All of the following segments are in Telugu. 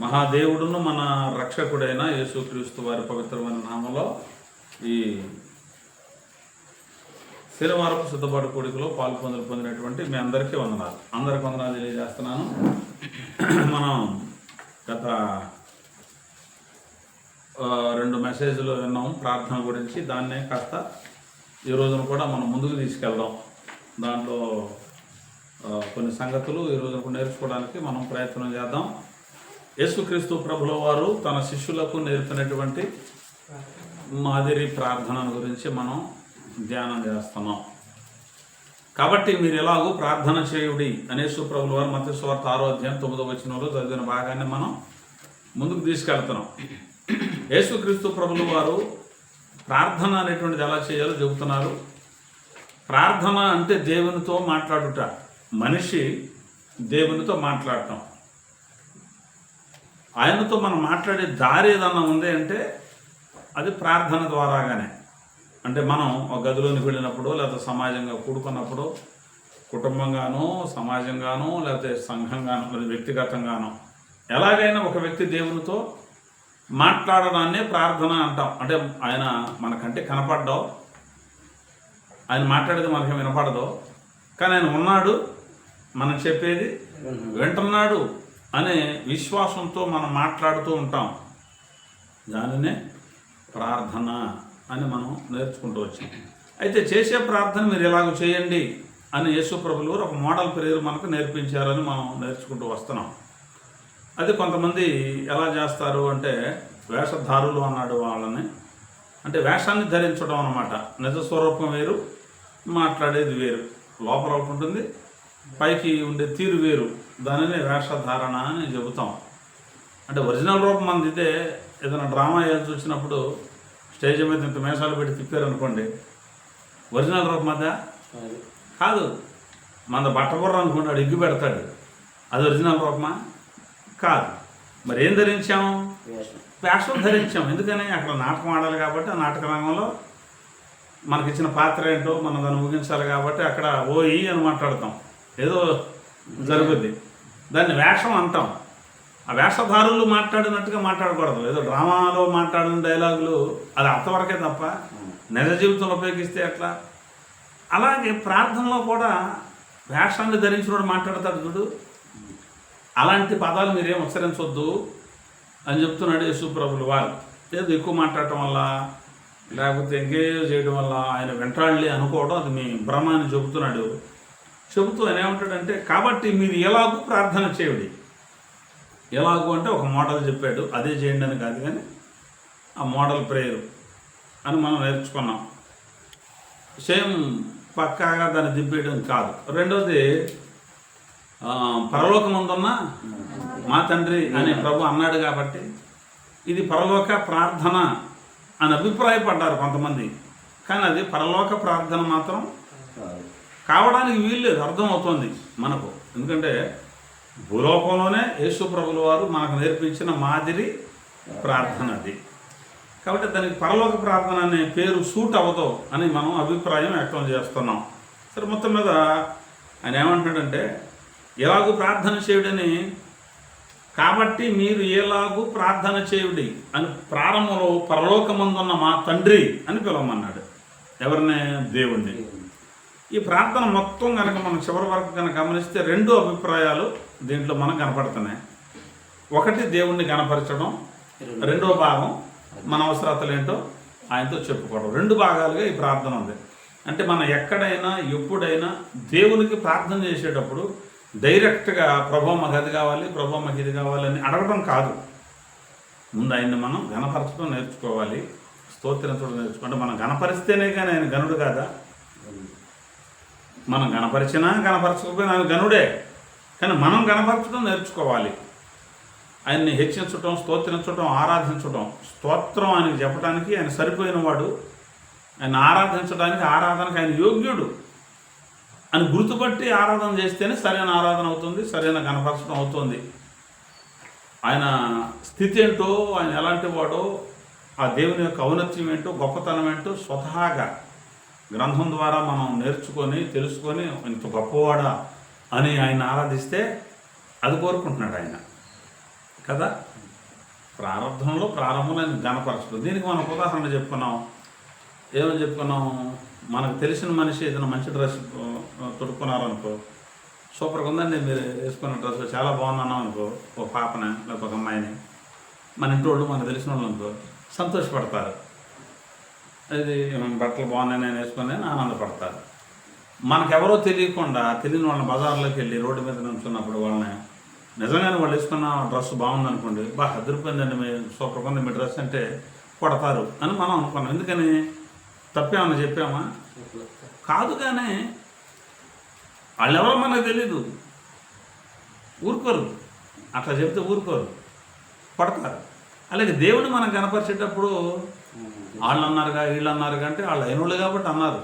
మహాదేవుడును మన రక్షకుడైన యేసుక్రీస్తు వారి పవిత్రమైన నామంలో ఈ శనివారపు సిద్ధపాటు కోడికలో పాలు పొందలు పొందినటువంటి మీ అందరికీ వందనాలు. అందరికి వందనాలు తెలియజేస్తున్నాను. మనం గత రెండు మెసేజ్లు విన్నాం ప్రార్థన గురించి. దాన్నే కాస్త ఈ రోజున కూడా మనం ముందుకు తీసుకెళ్దాం. దాంట్లో కొన్ని సంగతులు ఈ రోజున నేర్చుకోవడానికి మనం ప్రయత్నం చేద్దాం. యేసుక్రీస్తు ప్రభుల వారు తన శిష్యులకు నేర్పినటువంటి మాదిరి ప్రార్థనను గురించి మనం ధ్యానం చేస్తున్నాం. కాబట్టి మీరు ఎలాగో ప్రార్థన చేయుడి అనేసు ప్రభుల వారు మత స్వార్థ ఆరోగ్యం తొమ్మిదో వచ్చినలో చదివిన భాగాన్ని మనం ముందుకు తీసుకెళ్తున్నాం. యేసుక్రీస్తు ప్రభుల వారు ప్రార్థన అనేటువంటిది ఎలా చేయాలో చెబుతున్నారు. ప్రార్థన అంటే దేవునితో మాట్లాడుట మనిషి దేవునితో మాట్లాడటం. ఆయనతో మనం మాట్లాడే దారి ఏదన్నా ఉంది అంటే అది ప్రార్థన ద్వారాగానే. అంటే మనం ఒక గదిలోనికి వెళ్ళినప్పుడు లేకపోతే సమాజంగా కూడుకున్నప్పుడు కుటుంబంగానో సమాజంగానో లేకపోతే సంఘంగానో లేదా వ్యక్తిగతంగానో ఎలాగైనా ఒక వ్యక్తి దేవునితో మాట్లాడడాన్నే ప్రార్థన అంటాం. అంటే ఆయన మనకంటే కనపడ్డావు. ఆయన మాట్లాడేది మనకి వినపడదు. కానీ ఆయన ఉన్నాడు. మనం చెప్పేది వింటున్నాడు. అనే విశ్వాసంతో మనం మాట్లాడుతూ ఉంటాం. దానినే ప్రార్థన అని మనం నేర్చుకుంటూ వచ్చాం. అయితే చేసే ప్రార్థన మీరు ఇలాగ చేయండి అని యేసుప్రభులు ఒక మోడల్ ప్రేయర్ మనకు నేర్పించారని మనం నేర్చుకుంటూ వస్తున్నాం. అది కొంతమంది ఎలా చేస్తారు అంటే వేషధారులు అన్నాడు వాళ్ళని. అంటే వేషాన్ని ధరించడం అన్నమాట. నిజ స్వరూపం వేరు మాట్లాడేది వేరు. లోపల ఒకటి ఉంటుంది పైకి ఉండే తీరు వేరు. దానిని వేషధారణ అని చెబుతాం. అంటే ఒరిజినల్ రూపం ఇదే ఏదైనా డ్రామా వేయాల్సి వచ్చినప్పుడు స్టేజ్ మీద ఇంత మేషాలు పెట్టి తిప్పారు అనుకోండి ఒరిజినల్ రూపం అదా? కాదు. మన బట్టబుర్ర అనుకుంటాడు ఎగ్గు పెడతాడు. అది ఒరిజినల్ రూపమా? కాదు. మరి ఏం ధరించాము వేషం ధరించాం. ఎందుకని? అక్కడ నాటకం ఆడాలి కాబట్టి ఆ నాటక రంగంలో మనకిచ్చిన పాత్ర ఏంటో మనం దాన్ని ముగించాలి కాబట్టి అక్కడ ఓ ఈ అని మాట్లాడతాం. ఏదో జరుగుద్ది. దాన్ని వేషం అంటాం. ఆ వేషధారులు మాట్లాడినట్టుగా మాట్లాడకూడదు. ఏదో డ్రామాలో మాట్లాడిన డైలాగులు అది అంతవరకే తప్ప నిజ జీవితంలో ఉపయోగిస్తే ఎట్లా? అలాగే ప్రార్థనలో కూడా వేషాన్ని ధరించినోడు మాట్లాడతాడు చూడు. అలాంటి పదాలు మీరేం ఉచ్చరించొద్దు అని చెప్తున్నాడు యేసుప్రభులు వారు. ఏదో ఎక్కువ మాట్లాడటం వల్ల లేకపోతే ఎంగేజ్ చేయడం వల్ల ఆయన వెంటాళ్ళి అనుకోవడం అది మీ భ్రమ అని చెబుతున్నాడు. చెబుతూ ఆయన ఏమంటాడంటే కాబట్టి మీరు ఎలాగూ ప్రార్థన చేయండి. ఎలాగూ అంటే ఒక మోడల్ చెప్పాడు అదే చేయండి అని కాదు కానీ ఆ మోడల్ ప్రేయర్ అని మనం నేర్చుకున్నాం. సేమ్ పక్కాగా దాన్ని దింపేయడం కాదు. రెండోది పరలోకం పరలోకమందున్న మా తండ్రి అనే ప్రభు అన్నాడు కాబట్టి ఇది పరలోక ప్రార్థన అని అభిప్రాయపడ్డారు కొంతమంది. కానీ అది పరలోక ప్రార్థన మాత్రం కావడానికి వీల్లేదు అర్థమవుతోంది మనకు. ఎందుకంటే భూలోకంలోనే యేసు ప్రభుల వారు మనకు నేర్పించిన మాదిరి ప్రార్థన అది. కాబట్టి దానికి పరలోక ప్రార్థన అనే పేరు సూట్ అవ్వదు అని మనం అభిప్రాయం వ్యక్తం చేస్తున్నాం. సరే మొత్తం మీద ఆయన ఏమంటున్నాడంటే ఎలాగూ ప్రార్థన చేయుడని కాబట్టి మీరు ఎలాగూ ప్రార్థన చేయుడి అని ప్రారంభంలో పరలోకమందున్న మా తండ్రి అని పిలవమన్నాడు. ఎవరినే? దేవుణ్ణి. ఈ ప్రార్థన మొత్తం కనుక మనం చివరి వరకు కనుక గమనిస్తే రెండు అభిప్రాయాలు దీంట్లో మనకు కనపడుతున్నాయి. ఒకటి దేవుణ్ణి కనపరచడం రెండో. భాగం మన అవసరతలు ఏంటో ఆయనతో చెప్పుకోవడం. రెండు భాగాలుగా ఈ ప్రార్థన ఉంది. అంటే మనం ఎక్కడైనా ఎప్పుడైనా దేవునికి ప్రార్థన చేసేటప్పుడు డైరెక్ట్గా ప్రభు మాకు అది కావాలి ప్రభు మాకు ఇది కావాలని అడగడం కాదు. ముందు ఆయన్ని మనం గణపరచడం నేర్చుకోవాలి స్తోత్రించడం నేర్చుకుంటే మనం గణపరిస్తేనే కానీ ఆయన గనుడు కాదా? మనం కనపరిచినా కనపరచకపోయినా ఆయన గనుడే. కానీ మనం గణపరచడం నేర్చుకోవాలి. ఆయన్ని హెచ్చించటం స్తోత్రించటం ఆరాధించటం స్తోత్రం ఆయనకి చెప్పడానికి ఆయన సరిపోయిన వాడు ఆయన ఆరాధించడానికి ఆరాధనకి ఆయన యోగ్యుడు. అని గుర్తుపట్టి ఆరాధన చేస్తేనే సరైన ఆరాధన అవుతుంది సరైన కనపరచడం అవుతుంది. ఆయన స్థితి ఏంటో ఆయన ఎలాంటి వాడో ఆ దేవుని యొక్క ఔన్నత్యం ఏంటో గొప్పతనం ఏంటో స్వతహాగా గ్రంథం ద్వారా మనం నేర్చుకొని తెలుసుకొని ఇంత గొప్పవాడా అని ఆయన ఆరాధిస్తే అది కోరుకుంటున్నాడు ఆయన. కదా? ప్రారంభంలో ప్రారంభంలో గణపరచడం దీనికి మనం ఉదాహరణ చెప్పుకున్నాం. ఏమని చెప్పుకున్నాం? మనకు తెలిసిన మనిషి ఏదైనా మంచి డ్రెస్ తొడుక్కున్నారనుకో సూపర్గా ఉందండి మీరు వేసుకున్న డ్రెస్ చాలా బాగున్నాను అనుకో ఒక పాపని లేకపోతే ఒక అమ్మాయిని మన ఇంటి వాళ్ళు మనకు తెలిసిన వాళ్ళు అనుకో సంతోషపడతారు. ఇది బట్టలు బాగున్నాయి నేను వేసుకుని ఆనందపడతారు. మనకెవరో తెలియకుండా తెలియని వాళ్ళని బజార్లోకి వెళ్ళి రోడ్డు మీద నుంచున్నప్పుడు వాళ్ళని నిజంగానే వాళ్ళు వేసుకున్న డ్రెస్ బాగుందనుకోండి బా అదిరిపోయిందండి మీ సూపర్ ఉంది మీ డ్రెస్ అంటే కొడతారు అని మనం అనుకున్నాం. ఎందుకని? తప్పేమన్నా చెప్పామా? కాదు కానీ వాళ్ళెవరో మనకు తెలీదు. ఊరుకోరు. అట్లా చెప్తే ఊరుకోరు. కొడతారు. అలాగే దేవుడు మనం కనపరిచేటప్పుడు వాళ్ళు అన్నారుగా వీళ్ళు అన్నారుగా అంటే వాళ్ళు అయినోళ్ళు కాబట్టి అన్నారు.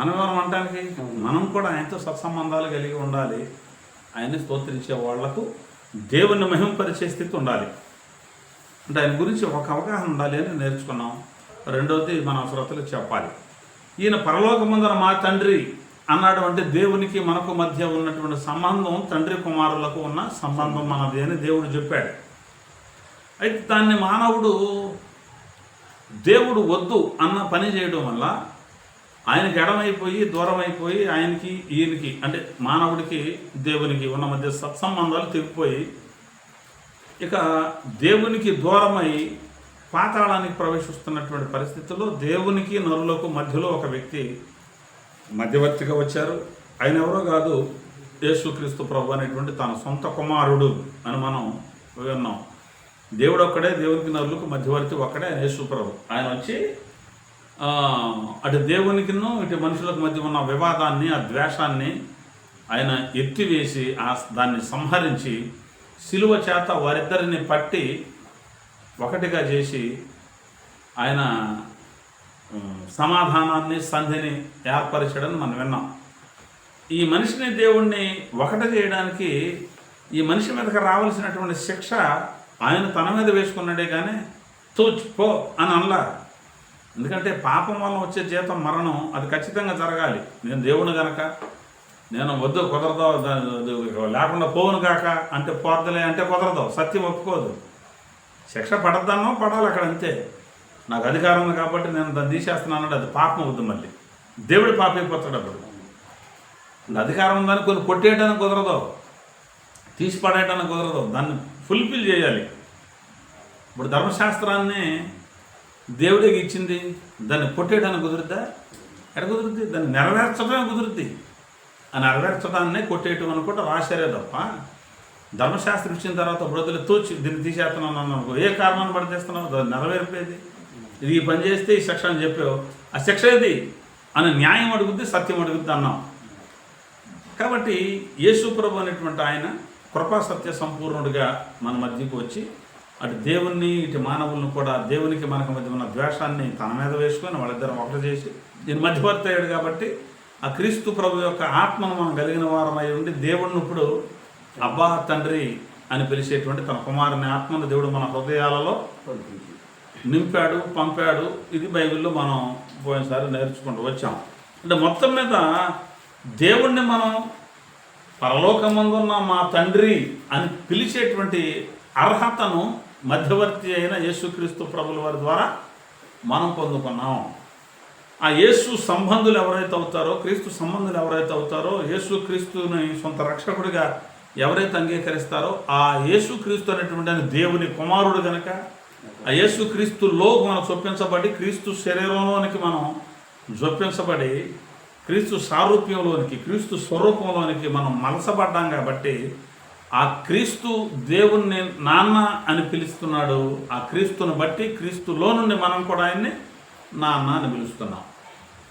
మనం అంటానికి మనం కూడా ఆయనతో సత్సంబంధాలు కలిగి ఉండాలి. ఆయన్ని స్తోత్రించే వాళ్ళకు దేవుని మహింపరిచే స్థితి ఉండాలి. అంటే ఆయన గురించి ఒక అవగాహన ఉండాలి అని నేర్చుకున్నాం. రెండవది మన శ్రోతలు చెప్పాలి. ఈయన పరలోకముందర మా తండ్రి అన్నాడు అంటే దేవునికి మనకు మధ్య ఉన్నటువంటి సంబంధం తండ్రి కుమారులకు ఉన్న సంబంధం మనది అని దేవుడు చెప్పాడు. అయితే దాన్ని మానవుడు దేవుడు వద్దు అన్న పని చేయడం వల్ల ఆయనకి ఎడమైపోయి దూరం అయిపోయి ఆయనకి ఈయనకి అంటే మానవుడికి దేవునికి ఉన్న మధ్య సత్సంబంధాలు తెగిపోయి ఇక దేవునికి దూరమై పాతాళానికి ప్రవేశిస్తున్నటువంటి పరిస్థితుల్లో దేవునికి నరులకు మధ్యలో ఒక వ్యక్తి మధ్యవర్తిగా వచ్చారు. ఆయన ఎవరో కాదు యేసుక్రీస్తు ప్రభు అనేటువంటి తన సొంత కుమారుడు అని మనం విన్నాం. దేవుడు ఒక్కడే దేవునికి నరులకు మధ్యవర్తి ఒక్కడే ఆయన యేసు ఆయన వచ్చి అటు దేవునికిను ఇటు మనుషులకు మధ్య ఉన్న వివాదాన్ని ఆ ద్వేషాన్ని ఆయన ఎత్తివేసి ఆ దాన్ని సంహరించి సిలువ చేత వారిద్దరిని పట్టి ఒకటిగా చేసి ఆయన సమాధానాన్ని సంధిని ఏర్పరచడని మనం విన్నాం. ఈ మనిషిని దేవుణ్ణి ఒకటి చేయడానికి ఈ మనిషి మీదకి రావాల్సినటువంటి శిక్ష ఆయన తన మీద వేసుకున్నాడే కానీ తూచ్ పో అని అనలా. ఎందుకంటే పాపం వల్ల వచ్చే జీతం మరణం అది ఖచ్చితంగా జరగాలి. నేను దేవుని గనక నేను వద్దు కుదరదు లేకుండా పోవును కాక అంటే పోద్దలే అంటే కుదరదు. సత్యం ఒప్పుకోదు. శిక్ష పడద్దన్నో పడాలి అక్కడ అంతే. నాకు అధికారం ఉంది కాబట్టి నేను దాన్ని తీసేస్తున్నాను అది పాపం వద్దు మళ్ళీ. దేవుడు పాపైపోతాడు అప్పుడు. అధికారం ఉందని కొన్ని కొట్టేయడానికి కుదరదు. తీసి పడేయడానికి కుదరదు. దాన్ని ఫుల్ఫిల్ చేయాలి. ఇప్పుడు ధర్మశాస్త్రాన్ని దేవుడికి ఇచ్చింది దాన్ని కొట్టేయడానికి కుదురుద్దా? ఎక్కడ కుదురుద్ది? దాన్ని నెరవేర్చడమే కుదురుద్ది. ఆ నెరవేర్చడాన్నే కొట్టేయటం అనుకుంటే రాశారే తప్ప ధర్మశాస్త్రం ఇచ్చిన తర్వాత బుడతలు తోచి దీన్ని తీసేస్తున్నాను అనుకో ఏ కారణాన్ని పడితేస్తున్నావు? దాన్ని నెరవేర్పేది? ఇది ఈ పని చేస్తే ఈ శిక్ష అని చెప్పావు. ఆ శిక్ష ఏది? అని న్యాయం అడుగుద్ది సత్యం అడుగుద్ది అన్నాం కాబట్టి యేసు ప్రభు అనేటువంటి ఆయన కృపా సత్య సంపూర్ణుడిగా మన మధ్యకు వచ్చి అటు దేవుణ్ణి ఇటు మానవులను కూడా దేవునికి మనకు మధ్య ఉన్న ద్వేషాన్ని తన మీద వేసుకొని వాళ్ళిద్దరం ఒకటి చేసి దీని మధ్యవర్తి అయ్యాడు కాబట్టి ఆ క్రీస్తు ప్రభు యొక్క ఆత్మను మనం కలిగిన వారమై ఉండి దేవుడిని ఇప్పుడు అబ్బా తండ్రి అని పిలిచేటువంటి తన కుమారుని ఆత్మను దేవుడు మన హృదయాలలో నింపాడు పంపాడు. ఇది బైబిల్లో మనం పోయినసారి నేర్చుకుంటూ వచ్చాం. అంటే మొత్తం మీద దేవుణ్ణి మనం పరలోకమందున్న మా తండ్రి అని పిలిచేటువంటి అర్హతను మధ్యవర్తి అయిన యేసుక్రీస్తు ప్రభుల వారి ద్వారా మనం పొందుకున్నాం. ఆ యేసు సంబంధులు ఎవరైతే అవుతారో క్రీస్తు సంబంధులు ఎవరైతే అవుతారో యేసు క్రీస్తుని సొంత రక్షకుడిగా ఎవరైతే అంగీకరిస్తారో ఆ యేసు క్రీస్తు అనేటువంటి ఆయన దేవుని కుమారుడు గనక ఆ యేసు క్రీస్తులో మనం చొప్పించబడి క్రీస్తు శరీరంలోనికి మనం జొప్పించబడి క్రీస్తు సారూప్యంలోనికి క్రీస్తు స్వరూపంలోనికి మనం మలసపడ్డాం కాబట్టి ఆ క్రీస్తు దేవుణ్ణి నాన్న అని పిలుస్తున్నాడు. ఆ క్రీస్తుని బట్టి క్రీస్తులో నుండి మనం కూడా ఆయన్ని నాన్న అని పిలుస్తున్నాం.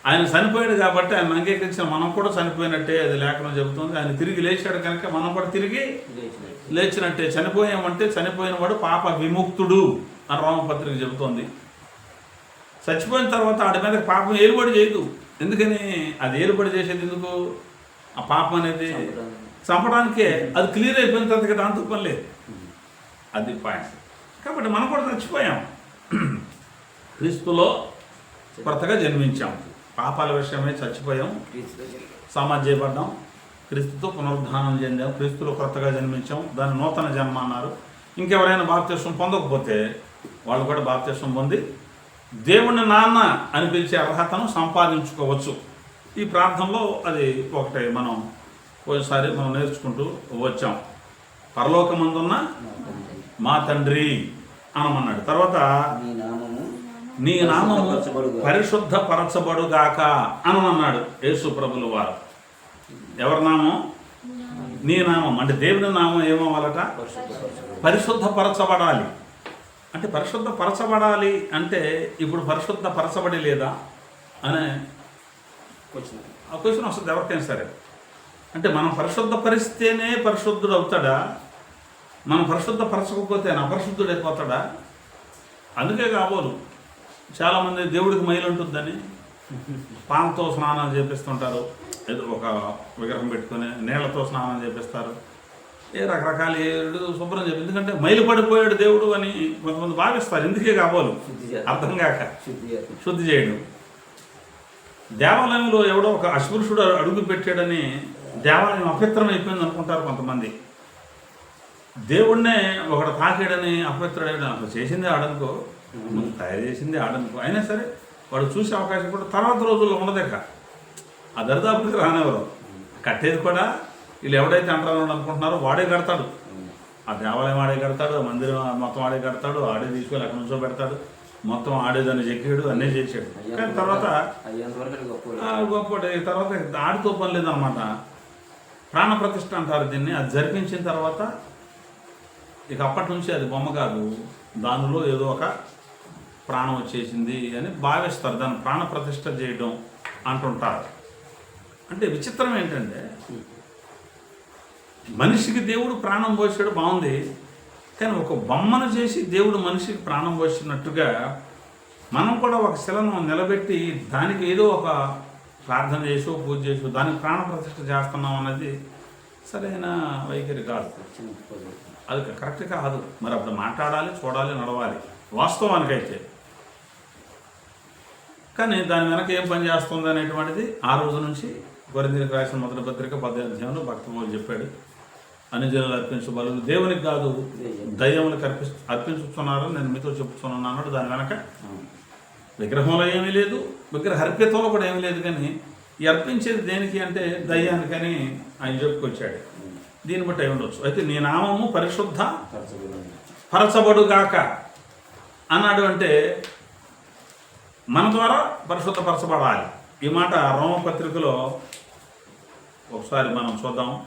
ఆయన చనిపోయాడు కాబట్టి ఆయన అంగీకరించిన మనం కూడా చనిపోయినట్టే అది లేఖనం చెబుతుంది. ఆయన తిరిగి లేచాడు కనుక మనం కూడా తిరిగి లేచినట్టే. చనిపోయామంటే చనిపోయిన వాడు పాప విముక్తుడు అని రోమపత్రిక చెబుతోంది. చచ్చిపోయిన తర్వాత ఆడి మీద పాపం ఏలుబడి చేయదు. ఎందుకని? అది ఏలుబడి చేసేది ఎందుకు? ఆ పాపం అనేది చంపడానికే అది క్లియర్ అయిపోయిన తర్వాత ఇక దాంతో పని లేదు. అది పాయింట్ కాబట్టి మనం కూడా చచ్చిపోయాం. క్రీస్తులో కొత్తగా జన్మించాం. పాపాల విషయమై చచ్చిపోయాం. సమాజ్ చేయబడ్డాం. క్రీస్తుతో పునరుద్ధానం చెందాం. క్రీస్తులో కొత్తగా జన్మించాం. దాన్ని నూతన జన్మ అన్నారు. ఇంకెవరైనా బాప్తిష్టం పొందకపోతే వాళ్ళు కూడా బాప్తిష్టం పొంది దేవుని నాన్న అని పిలిచే అర్హతను సంపాదించుకోవచ్చు. ఈ ప్రాంతంలో అది ఒకటే మనం పోయినసారి మనం నేర్చుకుంటూ వచ్చాం. పరలోకమందున్న మా తండ్రి అనమన్నాడు. తర్వాత నీ నామము. పరిశుద్ధ పరచబడుగాక అనమన్నాడు యేసు ప్రభులు వారు. ఎవరి నామం? నీ నామం. అంటే దేవుని నామం ఏమవ్వాలట? పరిశుద్ధ పరచబడాలి అంటే పరిశుద్ధ పరచబడాలి అంటే ఇప్పుడు పరిశుద్ధ పరచబడి లేదా? అనే వచ్చింది ఆ క్వశ్చన్ వస్తుంది ఎవరికైనా సరే. అంటే మనం పరిశుద్ధ పరిస్తేనే పరిశుద్ధుడు అవుతాడా? మనం పరిశుద్ధ పరచకపోతే ఆయన అపరిశుద్ధుడు అయిపోతాడా? అందుకే కాబోలు చాలామంది దేవుడికి మైలు ఉంటుందని పానతో స్నానం చేపిస్తుంటారు. ఏదో ఒక విగ్రహం పెట్టుకొని నీళ్ళతో స్నానం చేపిస్తారు. ఏ రకరకాల ఏడు శుభ్రం చెప్పి ఎందుకంటే మైలు పడిపోయాడు దేవుడు అని కొంతమంది భావిస్తారు. ఎందుకే కాబోలు. అర్థం కాక శుద్ధి చేయడం. దేవాలయంలో ఎవడో ఒక అస్పృశ్యుడు అడుగు పెట్టాడని దేవాలయం అపవిత్రం అయిపోయింది అనుకుంటారు కొంతమంది. దేవుణ్ణే ఒకడు తాకాడని అపవిత్రుడైన అసలు చేసిందే ఆడనుకో నువ్వు తయారు చేసిందే ఆడనుకో. అయినా సరే వాడు చూసే అవకాశం కూడా తర్వాత రోజుల్లో ఉండదేక. ఆ దరిదాపులకి రానివ్వరు. కట్టేది కూడా వీళ్ళు ఎవడైతే అంటారు అనుకుంటున్నారో వాడే కడతాడు. ఆ దేవాలయం ఆడే కడతాడు ఆ మందిరం మొత్తం ఆడే కడతాడు ఆడే తీసుకెళ్ళి అక్కడ నుంచో పెడతాడు. మొత్తం ఆడేదాన్ని చెక్కాడు అన్నీ చేసాడు. కానీ తర్వాత గొప్ప తర్వాత ఆడితో పని లేదనమాట ప్రాణప్రతిష్ఠ అంటారు దీన్ని. అది జరిపించిన తర్వాత ఇక అప్పటి నుంచి అది బొమ్మ కాదు. దానిలో ఏదో ఒక ప్రాణం వచ్చేసింది అని భావిస్తారు. దాన్ని ప్రాణప్రతిష్ఠ చేయడం అంటుంటారు. అంటే విచిత్రం ఏంటంటే మనిషికి దేవుడు ప్రాణం పోసాడు బాగుంది. కానీ ఒక బొమ్మను చేసి దేవుడు మనిషికి ప్రాణం పోసినట్టుగా మనం కూడా ఒక శిలను నిలబెట్టి దానికి ఏదో ఒక ప్రార్థన చేసో పూజ చేసో దానికి ప్రాణ ప్రతిష్ఠ చేస్తున్నాం అన్నది సరైన వైఖరి కాదు. అది కరెక్ట్ కాదు. మరి అప్పుడు మాట్లాడాలి చూడాలి నడవాలి. వాస్తవానికైతే. కానీ దాని వెనక ఏం పని చేస్తుంది అనేటువంటిది ఆ రోజు నుంచి కొరిందీలకు రాసిన మొదటి పత్రిక పద్దెనిమిది అధ్యాయంలో భక్తమౌలు చెప్పాడు. అన్ని జనులు అర్పించు బలు దేవునికి కాదు దయ్యములకు అర్పి అర్పించుతున్నారని నేను మీతో చెప్తున్నాను అన్నాడు. దాని వెనక. విగ్రహంలో ఏమీ లేదు విగ్రహ అర్పితంలో కూడా ఏమీ లేదు కానీ ఈ అర్పించేది దేనికి అంటే దయ్యానికని ఆయన చెప్పుకొచ్చాడు. దీన్ని బట్టి అయి ఉండొచ్చు. అయితే నీ నామము పరిశుద్ధ పరచబడుగాక. అన్నాడు అంటే మన ద్వారా పరిశుద్ధపరచబడాలి ఈ మాట రోమపత్రికలో ఒకసారి మనం చూద్దాం.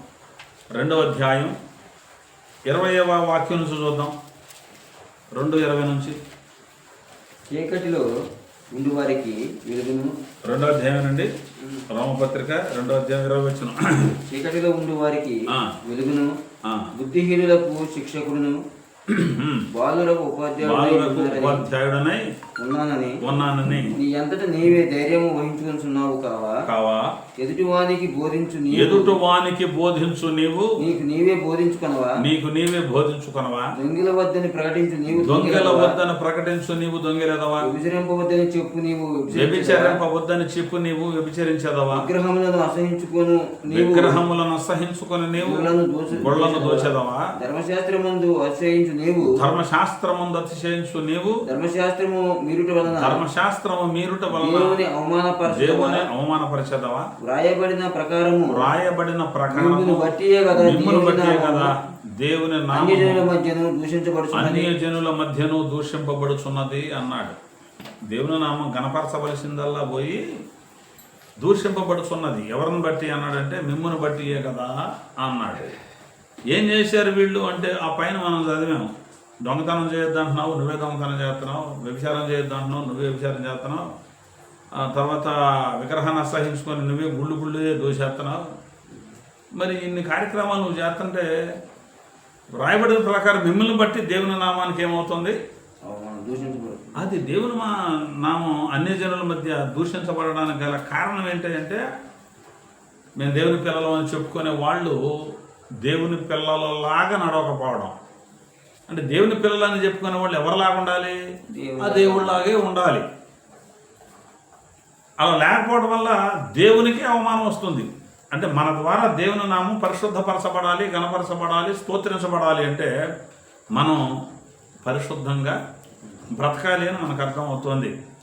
రెండవ అధ్యాయం ఇరవయవ వాక్యం నుంచి చూద్దాం. రెండు ఇరవై నుంచి. చీకటిలో ఉండి వారికి వెలుగును రెండో అధ్యాయం నుండి రోమపత్రిక రెండో అధ్యాయం ఇరవై వచ్చిన. చీకటిలో ఉండి వారికి ఆ. వెలుగును బుద్ధిహీనులకు శిక్షకుడును. బాలులకు ఉపాధ్యాయుడు ఉపాధ్యాయుడనై ఉన్నానని ఉన్నానని నీ అంతటా నీవే ధైర్యము వహించుకుంటున్నావు కావా? కావా? ఎదుటివానికి బోధించు నీ ఎదుటి వానికి బోధించు నీవు. నీకు నీవే బోధించుకొనవా? నీకు నీవే బోధించుకొనవా? దొంగిల వద్దని ప్రకటించు నీవు దొంగల వద్దని ప్రకటించు నీవు దొంగలెదవా? విభజరింపవద్దని చెప్పు నీవు వ్యభిచరింపవద్దని చెప్పు నీవు వ్యభిచరించదవా? విగ్రహములను అసహించుకొను నీవు. విగ్రహములను అసహించుకొని నీవు గుళ్ళను దోచెదవా? ధర్మశాస్త్రమందు అసహించు నీవు ధర్మశాస్త్రముందు అతిశయించు నీవు ధర్మశాస్త్రము మీరుట వలన ధర్మశాస్త్రము మీరుట వలన దేవుని అవమానపరచవా దేవుని అవమానపరిచెదవా? వ్రాయబడిన ప్రకారము రాయబడిన మిమ్మును ప్రకారము బట్టియే కదా మిమ్మును దేవుని బట్టే నామము. కదా దేవుని అన్యజనుల మధ్యను దూషించబడుచున్నది. అన్య జనుల మధ్యను దూషింపబడుచున్నది అన్నాడు. దేవుని నామం గణపరచవలసిందల్లా పోయి దూషింపబడుచున్నది. ఎవరిని బట్టి అన్నాడంటే మిమ్మును బట్టియే కదా అన్నాడు. ఏం చేశారు వీళ్ళు అంటే ఆ పైన మనం చదివాము. దొంగతనం చేయొద్దంటున్నావు నువ్వే దొంగతనం చేస్తున్నావు వ్యభిచారం చేయొద్దంటున్నావు నువ్వే వ్యభిచారం చేస్తున్నావు. ఆ తర్వాత విగ్రహాన్ని అసహించుకొని నువ్వే గుళ్ళు గుళ్ళే దోషేస్తున్నావు. మరి ఇన్ని కార్యక్రమాలు నువ్వు చేస్తుంటే రాయబడిన ప్రకారం మిమ్మల్ని బట్టి దేవుని నామానికి ఏమవుతుంది? అది దేవుని మా నామం అన్ని జనుల మధ్య దూషించబడడానికి గల కారణం ఏంటంటే మేము దేవుని పిల్లలు అని చెప్పుకునే వాళ్ళు దేవుని పిల్లలలాగా నడవకపోవడం. అంటే దేవుని పిల్లలని చెప్పుకునే వాళ్ళు ఎవరిలాగా ఉండాలి? ఆ దేవుళ్ళలాగే ఉండాలి. అలా లేకపోవడం వల్ల దేవునికి అవమానం వస్తుంది. అంటే మన ద్వారా దేవుని నామం పరిశుద్ధపరచబడాలి గణపరచబడాలి స్తోత్రించబడాలి అంటే మనం పరిశుద్ధంగా బ్రతకాలి అని మనకు అర్థం అవుతుంది